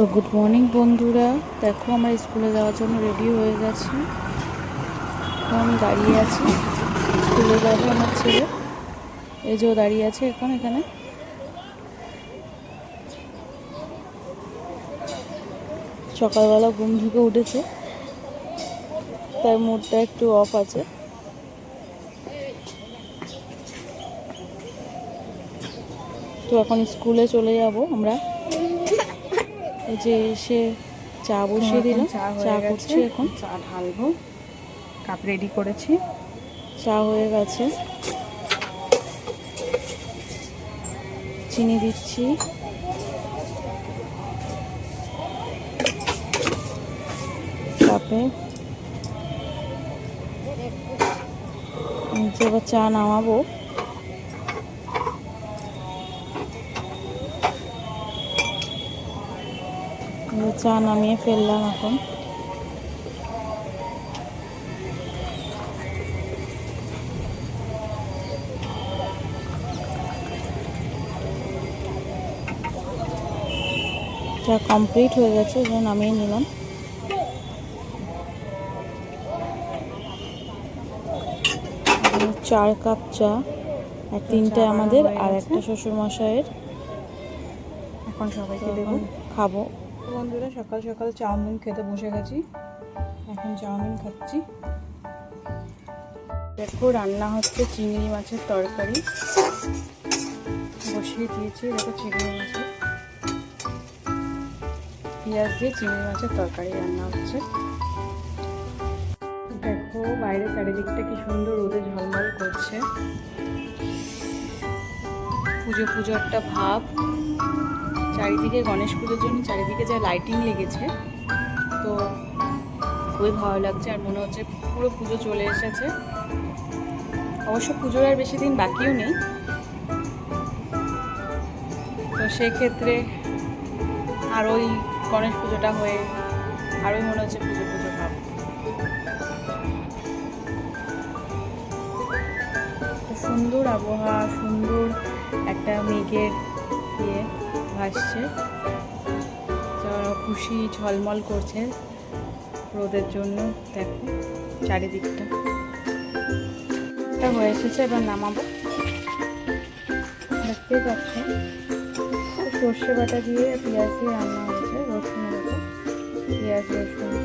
তো good morning বন্ধুরা। দেখো আমার স্কুলে যাওয়ার জন্য রেডি হয়ে গেছি। এখন দাঁড়িয়ে আছি। স্কুলে যাবে আমার ছেলে। এই যে দাঁড়িয়ে আছে এখন এখানে। সকালবেলা ঘুম থেকে উঠেছে। তার মুডটা একটু অফ আছে। তো এখন স্কুলে চলে যাব আমরা। যে এসে চা বসিয়ে দিলাম চা করছি এখন। চা ঢালবো কাপ রেডি করেছি। চা হয়ে গেছে। চিনি দিচ্ছি। কাপে এবার চা নামাবো। চা নামিয়ে ফেললাম এখন। চা কমপ্লিট হয়ে গেছে জন্য নামিয়ে নিলাম। চার কাপ চা আর তিনটে আমাদের আর একটা শ্বশুর মশাইয়ের এখন সবাইকে দেবো। এখন খাব বন্ধুরা, সকাল সকাল চাউমিন খেতে বসে গেছি। এখন চাউমিন খাচ্ছি। দেখো, রান্না হচ্ছে চিংড়ি মাছের তরকারি। বসিয়ে দিয়েছি, দেখো চিংড়ি মাছের। পেঁয়াজ দিয়ে চিংড়ি মাছের তরকারি রান্না হচ্ছে। দেখো, বাইরে চারিদিকটা কি সুন্দর রোদে ঝলমল করছে। পুজো পুজো একটা ভাব। চারিদিকে গণেশ পুজোর জন্য চারিদিকে যা লাইটিং লেগেছে, তো খুবই ভালো লাগছে আর মনে হচ্ছে পুরো পুজো চলে এসেছে। অবশ্য পুজোর আর বেশি দিন বাকিও নেই। তো সেক্ষেত্রে আর ওই গণেশ পুজোটা হয়ে আরোই মনে হচ্ছে পুজো পুজো ভাব। সুন্দর আবহাওয়া, সুন্দর একটা মেঘের ইয়ে। ভাসছে খুশি ঝলমল করছে রোদের জন্য, দেখো চারিদিকটা। হয়ে এসেছে, এবার নামাবো। দেখতেই পাচ্ছেন, সর্ষে বাটা দিয়ে পেঁয়াজ দিয়ে রান্না হয়েছে রসুন পেঁয়াজ, রসুন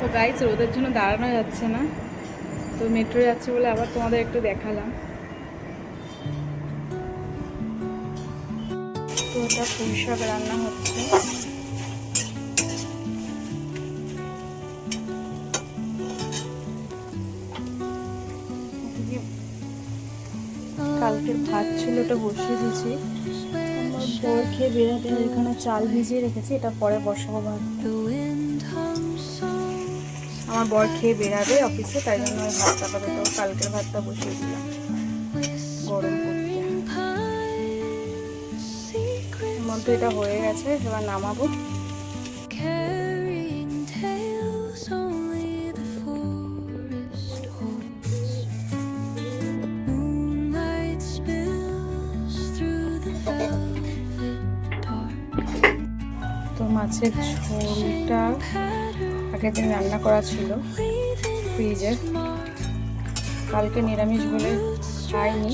তো গাইজ রোদের জন্য দাঁড়ানো যাচ্ছে না। তো মেট্রো যাচ্ছে বলে আবার তোমাদের একটু দেখালাম। তো এটা পুঁই রান্না হচ্ছে। কালকের ভাত ছিল ওটা বসিয়ে দিয়েছি। আমার বর খেয়ে বেরোতে এখানে চাল ভিজিয়ে রেখেছি, এটা পরে বসাবো ভাত। আমার বর খেয়ে বেরাবে অফিসে, তাই জন্য ওই ভাতটা আপাতত, কালকের ভাতটা বসিয়ে দিলাম। গরম করতে। মধ্যে এটা হয়ে গেছে, এবার নামাবো। মাছের ঝোলটা আগের দিন রান্না করা ছিল ফ্রিজে। কালকে নিরামিষ বলে খাইনি।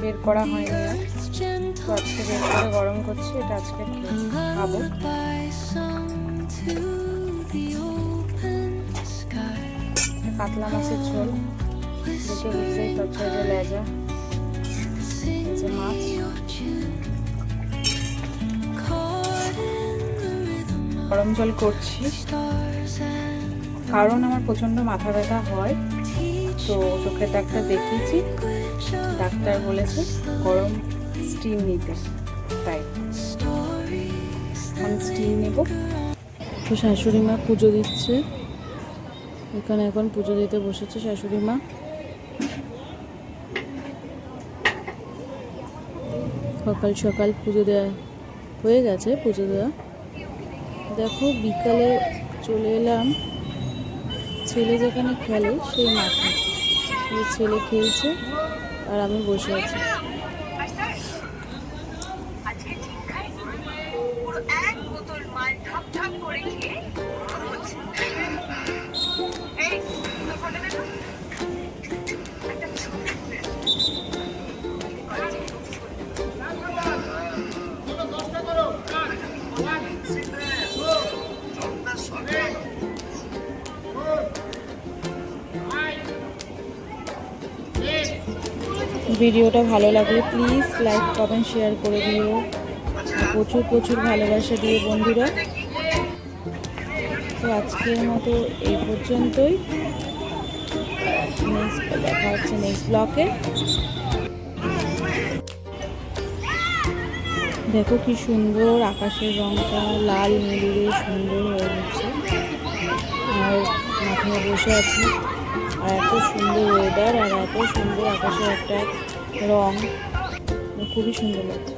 বের করা হয়নি। তো আজকে বের করে গরম করছি, এটা আজকে খাব। কাতলা মাছের ঝোল। দেখে বুঝতেই পারছ যে লেজা। যে মাছ। গরম জল করছি। কারণ আমার প্রচণ্ড মাথা ব্যথা হয়, তো চোখের ডাক্তার দেখিয়েছি। ডাক্তার বলেছে গরম স্টিম নিতে। তাই আমি স্টিম নেব। তো শাশুড়ি মা পুজো দিচ্ছে। এখানে এখন পুজো দিতে বসেছে শাশুড়ি মা। সকাল সকাল পুজো দেওয়া হয়ে গেছে, পুজো দেওয়া দেখো বিকালে চলে এলাম। ছেলে যেখানে খেলে সেই মাঠে। ছেলে খেলছে আর আমি বসে আছি। ভিডিওটা ভালো লাগলে প্লিজ লাইক কমেন্ট শেয়ার করে দিও। প্রচুর প্রচুর ভালোবাসা দিও বন্ধুরা। তো আজকের মতো এই পর্যন্তই। দেখা হচ্ছে নেক্সট ব্লকে দেখো কি সুন্দর আকাশের রংটা, লাল নীলুরে সুন্দর হয়ে গেছে আর মাঠে বসে আছি। আর এত সুন্দর ওয়েদার আর এত সুন্দর আকাশের একটা রং। খুবই সুন্দর লাগছে।